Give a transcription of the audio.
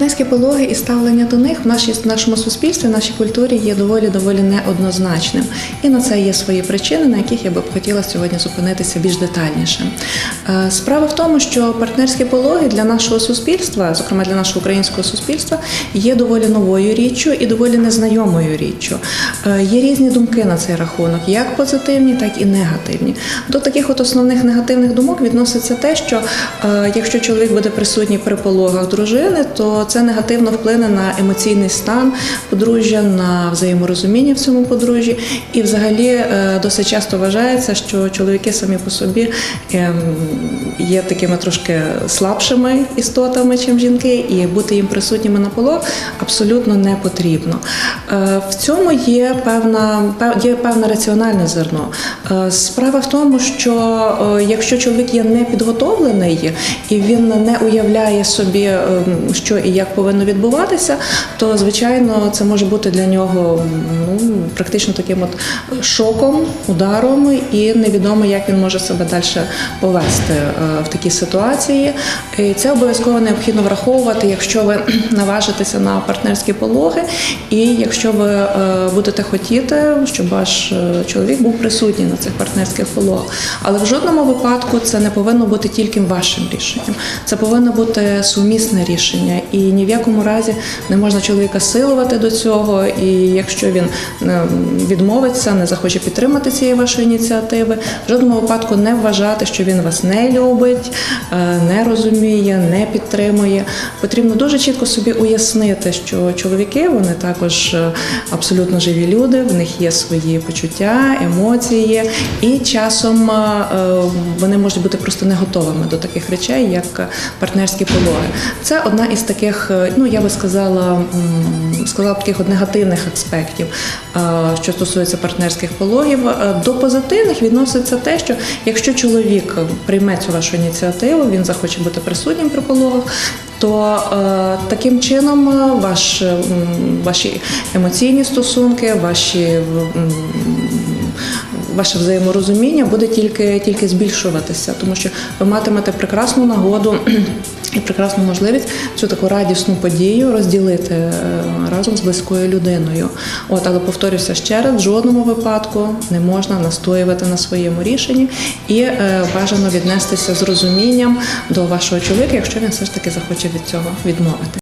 Партнерські пологи і ставлення до них в нашій в нашому суспільстві, в нашій культурі є доволі доволі неоднозначним. І на це є свої причини, на яких я би хотіла сьогодні зупинитися більш детальніше. Е, Справа в тому, що партнерські пологи для нашого суспільства, зокрема для нашого українського суспільства, є доволі новою річчю і доволі незнайомою річчю. Е, Є різні думки на цей рахунок, як позитивні, так і негативні. До таких от основних негативних думок відноситься те, що е, якщо чоловік буде присутній при пологах дружини, то це негативно вплине на емоційний стан подружжя, на взаєморозуміння в цьому подружжі. І взагалі е, досить часто вважається, що чоловіки самі по собі ем, є такими трошки слабшими істотами, чим жінки, і бути їм присутніми на полог абсолютно не потрібно. Е, В цьому є певна є певне раціональне зерно. Е, Справа в тому, що якщо чоловік є непідготовлений і він не уявляє собі, е, що і як повинно відбуватися, то звичайно це може бути для нього ну практично таким от шоком, ударом, і невідомо, як він може себе далі повести е, в такій ситуації. І це обов'язково необхідно враховувати, якщо ви наважитеся на партнерські пологи, і якщо ви е, будете хотіти, щоб ваш е, чоловік був присутній на цих партнерських пологах. Але в жодному випадку це не повинно бути тільки вашим рішенням. Це повинно бути сумісне рішення, і ні в якому разі не можна чоловіка силувати до цього. І якщо він е, відмовиться, не захоче підтримати цієї вашої ініціативи, в жодному випадку не вважати, що він вас не любить, е, не розуміє, не підтримує. Потрібно дуже чітко собі уяснити, що чоловіки вони також е, абсолютно живі люди, в них є свої почуття, емоції, і часом вони можуть бути просто не готовими до таких речей, як партнерські пологи. Це одна із таких, е, ну я би сказала, сказала б таких от негативних аспектів, е, що стосується партнерських пологів. Е, До позитивних відноситься те, що якщо чоловік прийме цю вашу ініціативу, він захоче бути присутнім при пологах. То таким чином ваш, ваші емоційні стосунки, ваші ваше взаєморозуміння буде тільки, тільки збільшуватися, тому що ви матимете прекрасну нагоду і прекрасну можливість цю таку радісну подію розділити е, разом з близькою людиною. От, але повторюся ще раз, в жодному випадку не можна настоювати на своєму рішенні і е, бажано віднестися з розумінням до вашого чоловіка, якщо він все ж таки захоче від цього відмовити.